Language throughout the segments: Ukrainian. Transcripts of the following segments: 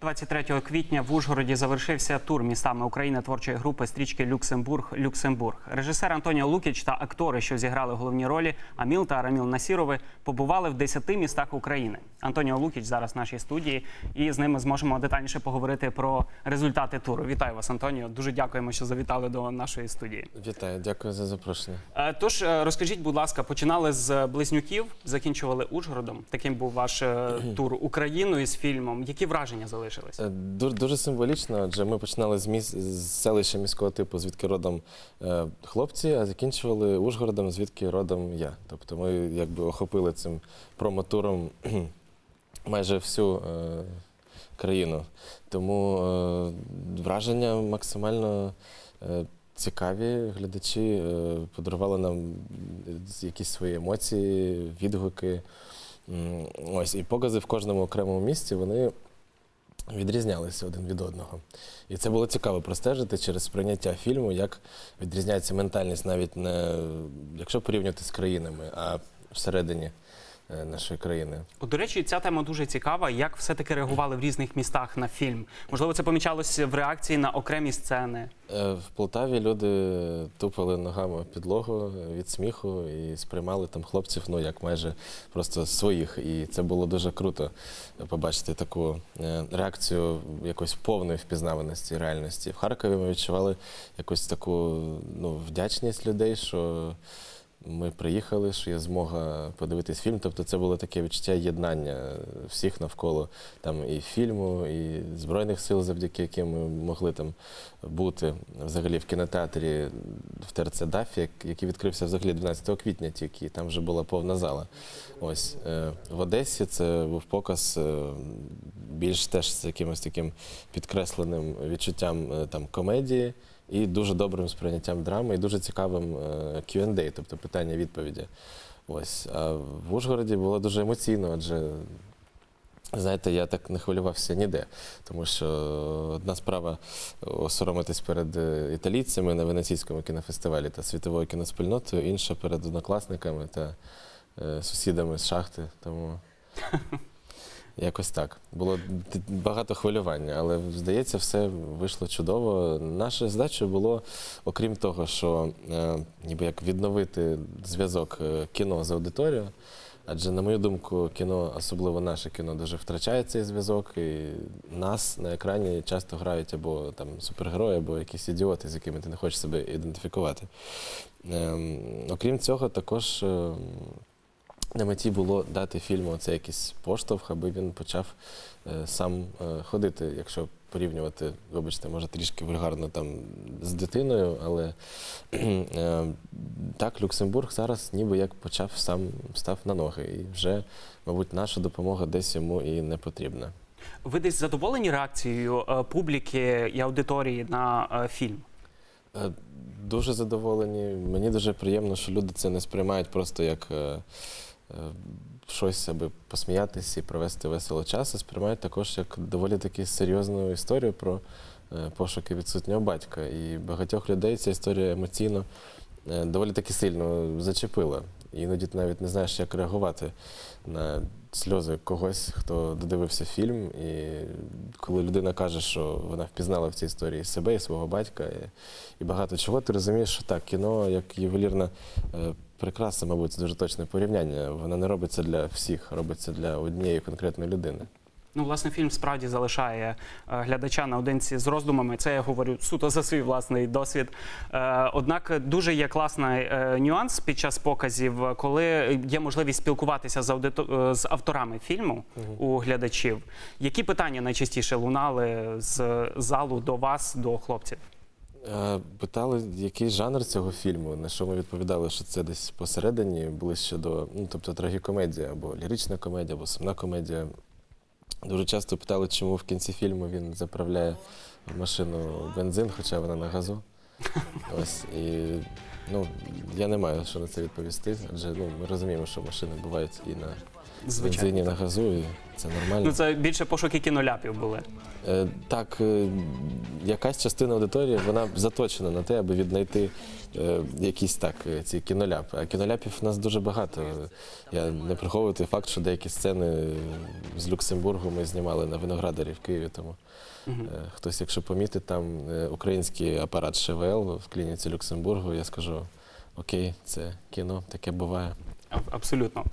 23 квітня в Ужгороді завершився тур містами України творчої групи стрічки Люксембург Люксембург. Режисер Антоніо Лукіч та актори, що зіграли головні ролі Аміл та Раміл Насірови, побували в 10 містах України. Антоніо Лукіч зараз в нашій студії, і з ними зможемо детальніше поговорити про результати туру. Вітаю вас, Антоніо. Дуже дякуємо, що завітали до нашої студії. Вітаю, дякую за запрошення. Е, Тож е, розкажіть, будь ласка, починали з близнюків, закінчували Ужгородом. Таким був ваш е, тур Україною з фільмом. Які враження залишились? Е, Дуже, дуже символічно, адже ми починали з, міс... з селища міського типу, звідки родом е, хлопці, а закінчували Ужгородом, звідки родом я. Тобто ми якби охопили цим промотуром майже всю е, країну. Тому е, враження максимально е, цікаві. Глядачі е, подарували нам якісь свої емоції, відгуки. Ось і покази в кожному окремому місці вони відрізнялися один від одного. І це було цікаво простежити через сприйняття фільму, як відрізняється ментальність навіть не якщо порівнювати з країнами, а всередині нашої країни. От, До речі, ця тема дуже цікава. Як все-таки реагували в різних містах на фільм? Можливо, це помічалось в реакції на окремі сцени. Е, В Полтаві люди тупали ногами підлогу від сміху і сприймали там хлопців, ну як майже просто своїх. І це було дуже круто побачити таку е, реакцію якоїсь повної впізнаваності реальності. В Харкові ми відчували якусь таку ну, вдячність людей, що. Ми приїхали, що є змога подивитись фільм. Тобто це було таке відчуття єднання всіх навколо там і фільму, і збройних сил, завдяки яким ми могли там бути взагалі в кінотеатрі в ТРЦ Дафі, який відкрився взагалі 12 квітня, тільки там вже була повна зала. Ось е, в Одесі це був показ е, більш теж з якимось таким підкресленим відчуттям е, там комедії і дуже добрим сприйняттям драми, і дуже цікавим е, Q&A, тобто питання-відповіді. Ось. А в Ужгороді було дуже емоційно, адже знаєте, я так не хвилювався ніде, тому що одна справа осоромитись перед е, італійцями на Венеційському кінофестивалі та світовою кіноспільнотою, інша перед однокласниками та е, сусідами з шахти. Тому якось так. Було багато хвилювання, але здається, все вийшло чудово. Наша задача було, окрім того, що е, ніби як відновити зв'язок е, кіно з аудиторією. Адже, на мою думку, кіно, особливо наше кіно, дуже втрачає цей зв'язок, і нас на екрані часто грають або там супергерої, або якісь ідіоти, з якими ти не хочеш себе ідентифікувати. Ем, окрім цього, також ем, на меті було дати фільму це якийсь поштовх, аби він почав е, сам е, ходити, якщо порівнювати, вибачте, може трішки вульгарно там з дитиною, але е, так, Люксембург зараз ніби як почав сам став на ноги. І вже, мабуть, наша допомога десь йому і не потрібна. Ви десь задоволені реакцією е, публіки і аудиторії на е, фільм? Е, Дуже задоволені. Мені дуже приємно, що люди це не сприймають просто як е, щось, аби посміятися і провести весело час, а сприймають також як доволі таки серйозну історію про е, пошуки відсутнього батька. І багатьох людей ця історія емоційно е, доволі таки сильно зачепила. Іноді ти навіть не знаєш, як реагувати на сльози когось, хто додивився фільм. І коли людина каже, що вона впізнала в цій історії себе і свого батька, і, і багато чого, ти розумієш, що так, кіно як ювелірна е, мабуть, це дуже точне порівняння. Вона не робиться для всіх, робиться для однієї конкретної людини. Ну, власне, фільм справді залишає е, глядача наодинці з роздумами. Це я говорю суто за свій власний досвід. Е, Однак дуже є класний е, нюанс під час показів, коли є можливість спілкуватися з, аудито... з авторами фільму у глядачів. Які питання найчастіше лунали з залу до вас, до хлопців? Е, Питали, який жанр цього фільму, на що ми відповідали, що це десь посередині, ближче до, ну, тобто трагікомедія, або лірична комедія, або сумна комедія. Дуже часто питали, чому в кінці фільму він заправляє в машину бензин, хоча вона на газу. Ось, і ну, я не маю що на це відповісти, адже ну, ми розуміємо, що машини бувають і на Звичайно. бензині, на газу, і це нормально. Ну, це більше пошуки кіноляпів були. Е, Так, е, якась частина аудиторії вона заточена на те, аби віднайти е, якісь так, е, ці кіноляпи. А кіноляпів у нас дуже багато. Я не приховую той факт, що деякі сцени з Люксембургу ми знімали на виноградарі в Києві. Тому е, хтось, якщо помітить там е, український апарат ШВЛ в клініці Люксембургу, я скажу: окей, це кіно, таке буває. Аб- Абсолютно.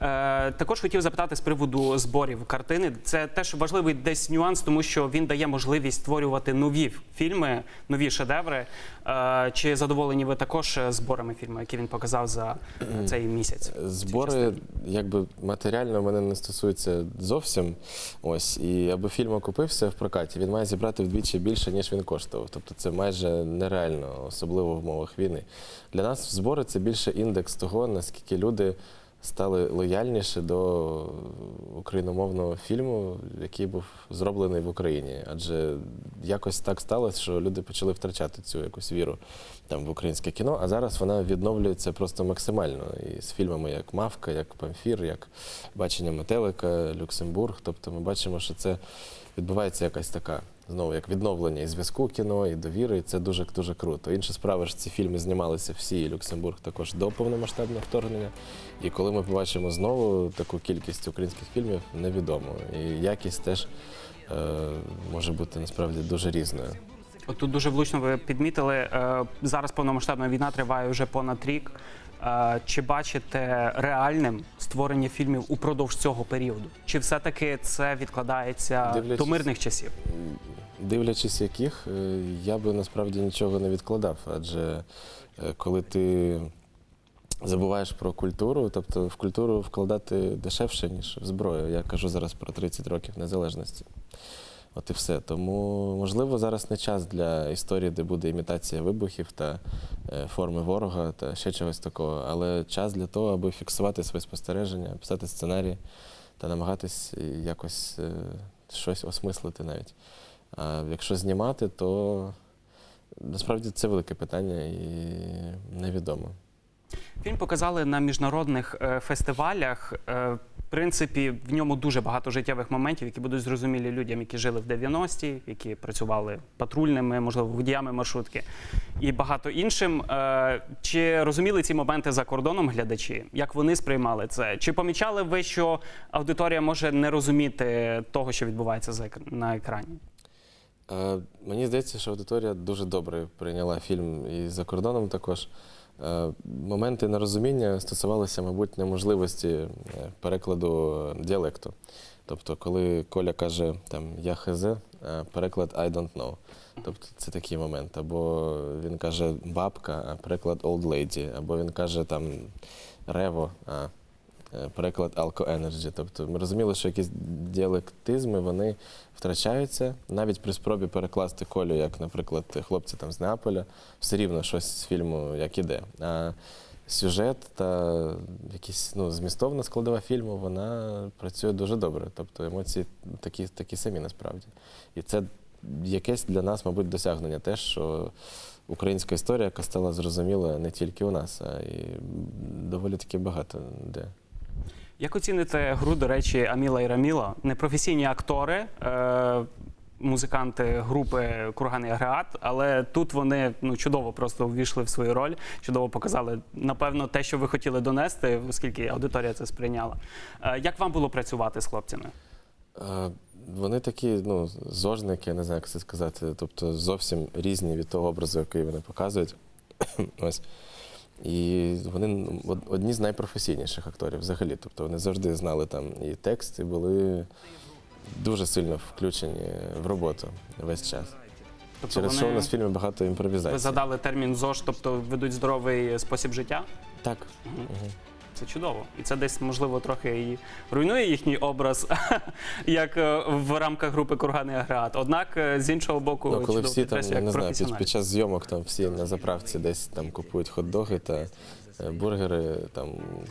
Е, також хотів запитати з приводу зборів картини. Це теж важливий десь нюанс, тому що він дає можливість створювати нові фільми, нові шедеври. Е, чи задоволені ви також е, зборами фільму, які він показав за е, цей місяць? Збори, якби матеріально мене не стосуються зовсім. Ось, і аби фільм окупився в прокаті, він має зібрати вдвічі більше, ніж він коштував. Тобто це майже нереально, особливо в умовах війни. Для нас збори це більше індекс того, наскільки люди стали лояльніші до україномовного фільму, який був зроблений в Україні. Адже якось так сталося, що люди почали втрачати цю якусь віру там в українське кіно, а зараз вона відновлюється просто максимально. І з фільмами як Мавка, як Памфір, як бачення метелика, Люксембург. Тобто ми бачимо, що це відбувається якась така. Знову як відновлення і зв'язку кіно, і довіри, і це дуже дуже круто. Інша справа ж ці фільми знімалися всі, і Люксембург також до повномасштабного вторгнення. І коли ми побачимо знову таку кількість українських фільмів, невідомо. І якість теж е, може бути насправді дуже різною. От тут дуже влучно ви підмітили. е, Зараз повномасштабна війна триває вже понад рік. Чи бачите реальним створення фільмів упродовж цього періоду? Чи все-таки це відкладається Дивлячись- до мирних часів? Дивлячись, яких, е, я би насправді нічого не відкладав, адже е, коли ти забуваєш про культуру, тобто в культуру вкладати дешевше, ніж в зброю. Я кажу зараз про 30 років незалежності. От і все. Тому, можливо, зараз не час для історії, де буде імітація вибухів та е, форми ворога та ще чогось такого, але час для того, аби фіксувати свої спостереження, писати сценарії та намагатись е, якось е, щось осмислити навіть. А якщо знімати, то насправді це велике питання і невідомо. Фільм показали на міжнародних е, фестивалях. Е, В принципі, в ньому дуже багато життєвих моментів, які будуть зрозумілі людям, які жили в 90-ті, які працювали патрульними, можливо, водіями маршрутки і багато іншим. Е, Чи розуміли ці моменти за кордоном глядачі? Як вони сприймали це? Чи помічали ви, що аудиторія може не розуміти того, що відбувається на екрані? Мені здається, що аудиторія дуже добре прийняла фільм і за кордоном також. Е, Моменти нерозуміння стосувалися, мабуть, неможливості е, перекладу е, діалекту. Тобто, коли Коля каже там я хз, переклад I don't know. Тобто це такий момент. Або він каже бабка, а переклад old lady, або він каже там рево, а е, переклад Alco Energy. Тобто ми розуміли, що якісь діалектизми вони втрачаються навіть при спробі перекласти колю, як, наприклад, хлопці там з Неаполя, все рівно щось з фільму як іде. А сюжет та якісь ну, змістовна складова фільму, вона працює дуже добре. Тобто емоції такі, такі самі насправді. І це якесь для нас, мабуть, досягнення теж, що українська історія, яка стала зрозуміла не тільки у нас, а й доволі таки багато де. Як оціните гру, до речі, Аміла і Раміла? Непрофесійні актори, е, музиканти групи Курганий агрегат, але тут вони ну, чудово просто увійшли в свою роль, чудово показали, напевно, те, що ви хотіли донести, оскільки аудиторія це сприйняла. Е, як вам було працювати з хлопцями? Е, Вони такі, ну, зожники, я не знаю, як це сказати. Тобто зовсім різні від того образу, який вони показують. Ось. І вони ну, од- одні з найпрофесійніших акторів взагалі. Тобто вони завжди знали там і текст, і були дуже сильно включені в роботу весь час. Тобто Через що у нас в фільмі багато ви задали термін ЗОЖ, тобто ведуть здоровий спосіб життя? Так. Угу. Це чудово. І це десь, можливо, трохи і руйнує їхній образ, як е, в рамках групи Курганий агрегат. Однак, е, з іншого боку, Ну, коли всі там, я не знаю, під, під час зйомок там всі на заправці десь там купують хот-доги та е, бургери, там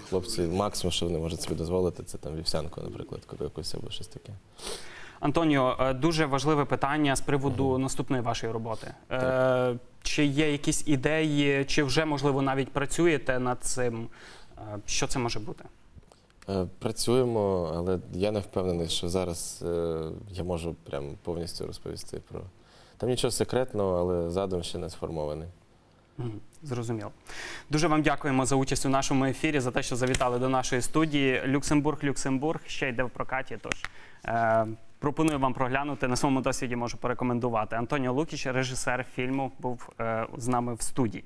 хлопці максимум, що вони можуть собі дозволити, це там вівсянку, наприклад, якусь або щось таке. Антоніо, дуже важливе питання з приводу наступної вашої роботи. Е, Чи є якісь ідеї, чи вже можливо навіть працюєте над цим? Що це може бути? Е, Працюємо, але я не впевнений, що зараз е, я можу прям повністю розповісти про. Там нічого секретного, але задум ще не сформований. Зрозуміло. Дуже вам дякуємо за участь у нашому ефірі, за те, що завітали до нашої студії. Люксембург, Люксембург ще йде в прокаті. Тож е, пропоную вам проглянути. На своєму досвіді можу порекомендувати. Антоніо Лукіч, режисер фільму, був е, з нами в студії.